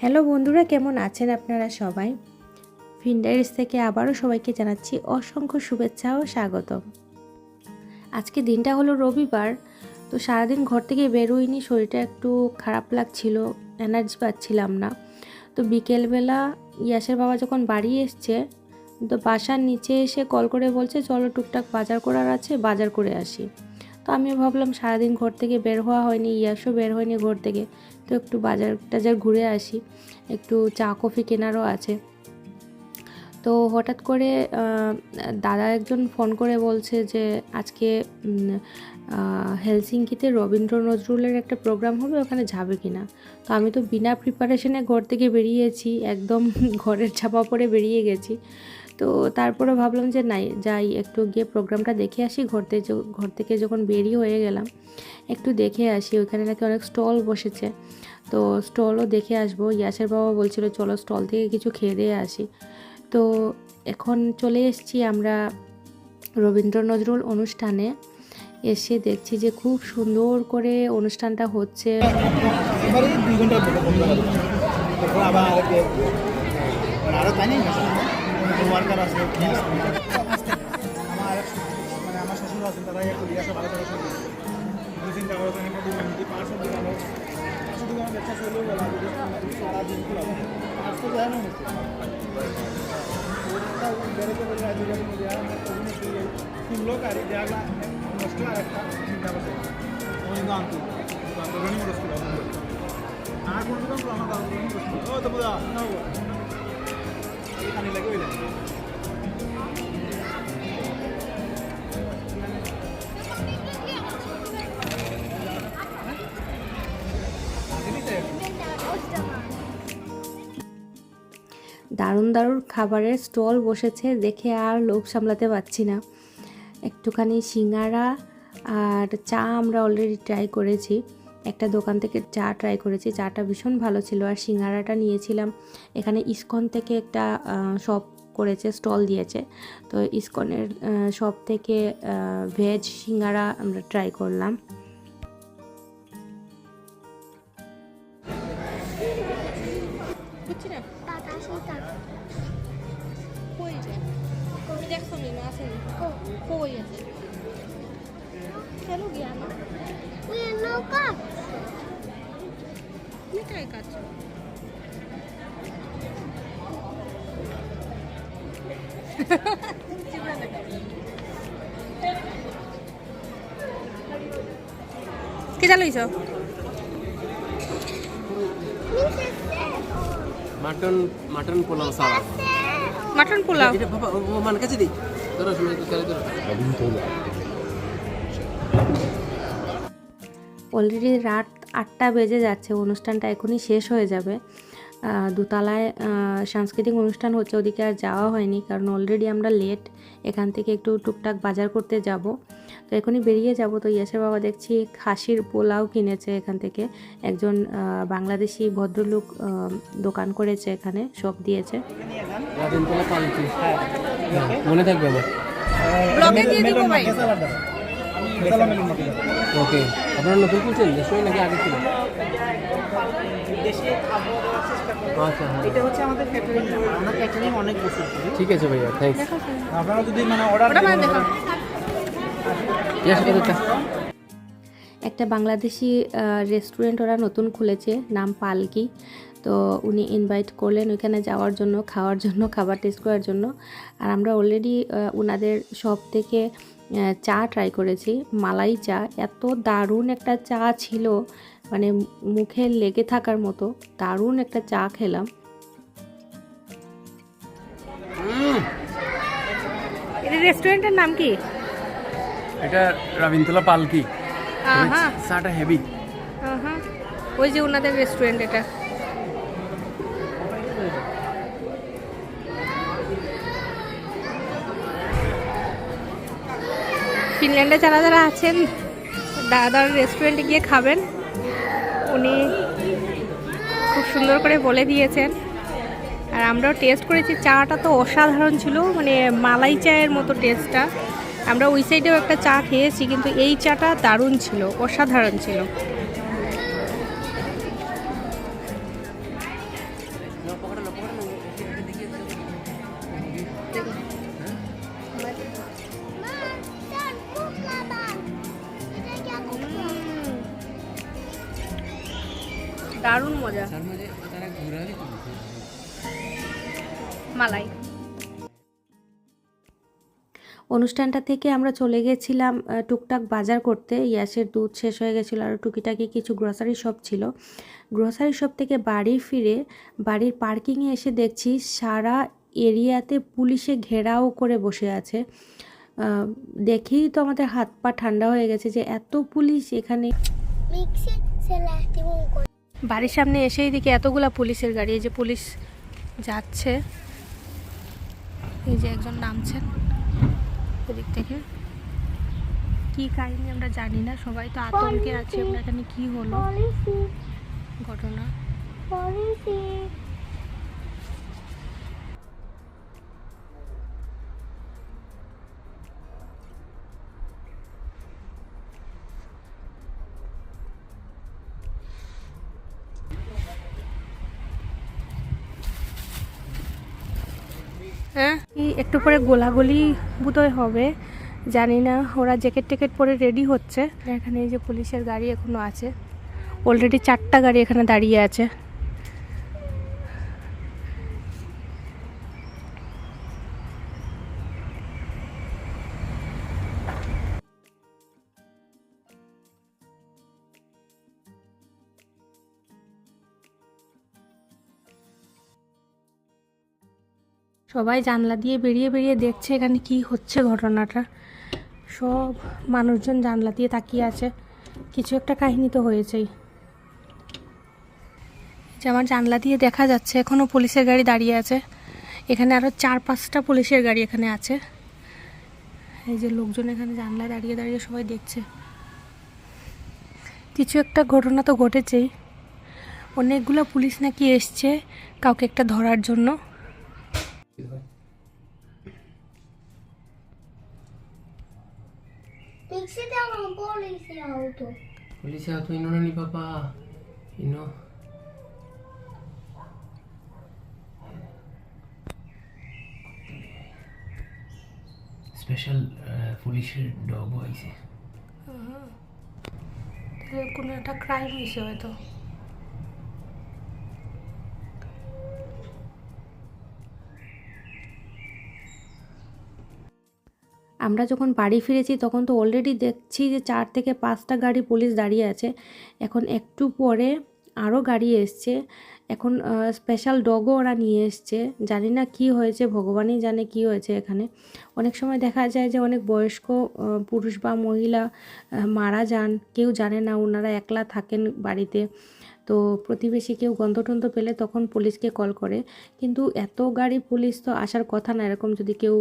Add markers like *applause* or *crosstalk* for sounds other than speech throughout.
Hello বন্ধুরা, কেমন আছেন আপনারা সবাই? ফিনডাইরিস থেকে আবারও সবাইকে জানাচ্ছি অসংখ্য শুভেচ্ছা ও স্বাগতম। আজকে দিনটা হলো রবিবার, তো সারাদিন ঘর থেকে বেরোইনি, শরীরটা একটু খারাপ লাগছিল, এনার্জি পাচ্ছিলাম না। তো বিকেলবেলা ইয়াসের বাবা যখন বাড়ি এসছে, তো বাসার নিচে এসে কল করে বলছে, চলো টুকটাক বাজার করার আছে, বাজার করে আসি। তো আমি ভাবলাম সারাদিন ঘর থেকে বের হওয়া হয়নি, ইয়াসও বের হয়নি ঘর থেকে। তো একটু বাজার টাজার ঘুরে আসি। একটু চা, কফি কেনারও আছে। তো হঠাৎ করে দাদা একজন ফোন করে বলছে যে, আজকে হেলসিঙ্কিতে রবীন্দ্র নজরুলের একটা প্রোগ্রাম হবে, ওখানে যাবে কি না তো আমি তো বিনা প্রিপারেশনে ঘর থেকে বেরিয়েছি, একদম *laughs* ঘরের ছাপা পরে বেরিয়ে গেছি। তো তারপরে ভাবলাম যে, নাই, যাই, একটু গিয়ে প্রোগ্রামটা দেখে আসি, ঘর থেকে ঘর থেকে যখন বেরিয়ে হয়ে গেলাম, একটু দেখে আসি ওইখানে নাকি অনেক স্টল বসেছে। তো স্টলও দেখে আসব, ইয়াসের বাবা বলছিল, চলো স্টল থেকে কিছু খেয়ে দিয়ে আসি। তো এখন চলে এসেছি আমরা রবীন্দ্র নজরুল অনুষ্ঠানে। এসে দেখছি যে খুব সুন্দর করে অনুষ্ঠানটা হচ্ছে। আমার মানে শ্বশুর আছেন তারা একটু তিনটা করে তো আমরা দুজন যদি পাঁচশো আমরা শুধু আমার ব্যবসা চলেও গেল সারাদিন খোলা পাঁচশো দেয় না বেরোতে বেরোতে আজ গাড়ি মধ্যে আর আমার অভিনয় শুরু হয়ে শুনলো গাড়ি দেওয়া নষ্ট আর একটা চিন্তা করছে ওই গান তো আন্দোলনই মুশকিল আর কোন দোকান আমার আন্দোলনই ও তো বুঝা লাগে ওই লাগে দারুণ দারুণ খাবারের স্টল বসেছে, দেখে আর লোভ সামলাতে পারছি না। একটুখানি সিঙ্গারা আর চা আমরা অলরেডি ট্রাই করেছি। একটা দোকান থেকে চা ট্রাই করেছি, চাটা ভীষণ ভালো ছিল আর সিঙ্গারাটা নিয়েছিলাম। এখানে ইস্কন থেকে একটা শপ করেছে স্টল দিয়েছে। তো ইস্কনের শপ থেকে ভেজ সিঙ্গারা আমরা ট্রাই করলাম। বুঝছি না? টাটা সুতা কই যে তুমি দেখছ নি না আসেনি কই আছে কেন গিয়া না উই নৌকা মিঠাই কাজ কে চালুইছ মাটন মাটন পোলাও সালাদ। মাটন পোলাও? এটা বাবা ও মান কাছে দি। ধরো শুনে তো চলে ধরো। অলরেডি রাত আটটা বেজে যাচ্ছে অনুষ্ঠানটা এখনই শেষ হয়ে যাবে। দোতলায় আহ, সাংস্কৃতিক অনুষ্ঠান হচ্ছে ওদিকে আর যাওয়া হয়নি কারণ অলরেডি আমরা লেট এখান থেকে একটু টুকটাক বাজার করতে যাব। তো এখনই বেরিয়ে যাব। তো ইয়াসের বাবা দেখছি খাসির পোলাও কিনেছে এখান থেকে। একজন বাংলাদেশি ভদ্রলোক দোকান করেছে এখানে সব দিয়েছে। মনে থাকবে আমার? ব্লগে দিয়ে দিব ভাই। ওকে আপনারা নতুন খুলছেন? নাকি আগে ছিল? দেশে খাব চেষ্টা করব আচ্ছা হ্যাঁ। এটা হচ্ছে আমাদের ক্যাটারিং আমরা ক্যাটারিং অনেক বছর করি। ঠিক আছে ভাইয়া থ্যাংকস আপনারা যদি মানে অর্ডার মানে একটা বাংলাদেশি রেস্টুরেন্ট ওরা নতুন খুলেছে নাম পালকি। তো উনি ইনভাইট করলেন ওইখানে যাওয়ার জন্য খাওয়ার জন্য খাবার টেস্ট করার জন্য। আর আমরা অলরেডি ওনাদের সব থেকে চা ট্রাই করেছি মালাই চা। এত দারুণ একটা চা ছিল। মানে মুখে লেগে থাকার মতো দারুণ একটা চা খেলাম। এটা রেস্টুরেন্টের নাম কি? এটা রবীন্দ্রলা পালকি। আহা। চাটা হেভি। আহা। ওই যে ওনাদের রেস্টুরেন্ট এটা। ফিনল্যান্ডে যারা যারা আছেন দাদার রেস্টুরেন্টে গিয়ে খাবেন। উনি খুব সুন্দর করে বলে দিয়েছেন। আর আমরাও টেস্ট করেছি। চাটা তো অসাধারণ ছিল মানে মালাই চায়ের মতো টেস্টটা আমরা ওই সাইডেও একটা চা খেয়েছি, কিন্তু এই চাটা দারুণ ছিল, অসাধারণ ছিল। দারুণ মজা। মালাই। অনুষ্ঠানটা থেকে আমরা চলে গেছিলাম টুকটাক বাজার করতে। ইয়াসের দুধ শেষ হয়ে গেছিল আর টুকিটাকি কিছু গ্রসারি শপ ছিল। গ্রসারি শপ থেকে বাড়ি ফিরে বাড়ির পার্কিংয়ে এসে দেখছি সারা এরিয়াতে পুলিশে ঘেরাও করে বসে আছে। দেখেই তো আমাদের হাত পা ঠান্ডা হয়ে গেছে যে এত পুলিশ এখানে। বাড়ির সামনে এসেই দেখি এতগুলা পুলিশের গাড়ি, এই যে পুলিশ যাচ্ছে। এই যে একজন নামছেন এদিক থেকে। কি কাহিনী আমরা জানি না, সবাই তো আতঙ্কে আছে, আমরা এখানে কি হলো। হ্যাঁ? একটু পরে গোলাগুলি বোধহয় হবে। জানি না, ওরা জ্যাকেট ট্যাকেট পরে রেডি হচ্ছে। এখানে এই যে পুলিশের গাড়ি এখনও আছে। অলরেডি চারটা গাড়ি এখানে দাঁড়িয়ে আছে। সবাই জানলা দিয়ে বেরিয়ে বেরিয়ে দেখছে এখানে কি হচ্ছে ঘটনাটা। সব মানুষজন জানলা দিয়ে তাকিয়ে আছে। কিছু একটা কাহিনী তো হয়েছেই। যে আমার জানলা দিয়ে দেখা যাচ্ছে এখনও পুলিশের গাড়ি দাঁড়িয়ে আছে। এখানে আরও চার পাঁচটা পুলিশের গাড়ি এখানে আছে। এই যে লোকজন এখানে জানলায় দাঁড়িয়ে দাঁড়িয়ে সবাই দেখছে। কিছু একটা ঘটনা তো ঘটেছেই। অনেকগুলো পুলিশ নাকি এসছে কাউকে একটা ধরার জন্য। Miksi täällä on poliisiauto? পুলিশে তো ইনো নানি পাপা ইনো স্পেশাল পুলিশের ডগও আইছে তাহলে কোনো একটা ক্রাইম হয়েছে হয়তো আমরা যখন বাড়ি ফিরেছি তখন তো অলরেডি দেখছি যে চার থেকে পাঁচটা গাড়ি পুলিশ দাঁড়িয়ে আছে। এখন একটু পরে আরও গাড়ি এসছে। এখন স্পেশাল ডগও ওরা নিয়ে এসছে। জানি না কি হয়েছে, ভগবানই জানে কি হয়েছে এখানে। অনেক সময় দেখা যায় যে অনেক বয়স্ক পুরুষ বা মহিলা মারা যান। কেউ জানে না ওনারা একলা থাকেন বাড়িতে। তো প্রতিবেশী কেউ গন্ধটন্ধ পেলে তখন পুলিশকে কল করে। কিন্তু এত গাড়ি পুলিশ তো আসার কথা না, এরকম যদি কেউ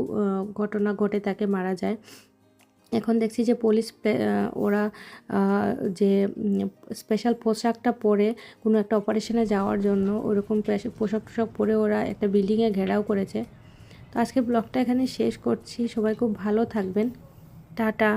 ঘটনা ঘটে তাকে মারা যায়। এখন দেখছি যে পুলিশ ওরা যে স্পেশাল পোশাকটা পরে কোনো একটা অপারেশনে যাওয়ার জন্য ওরকম পোশাক টোশাক পরে ওরা একটা বিল্ডিংয়ে ঘেরাও করেছে। তো আজকে ব্লগটা এখানে শেষ করছি। সবাই খুব ভালো থাকবেন। টাটা।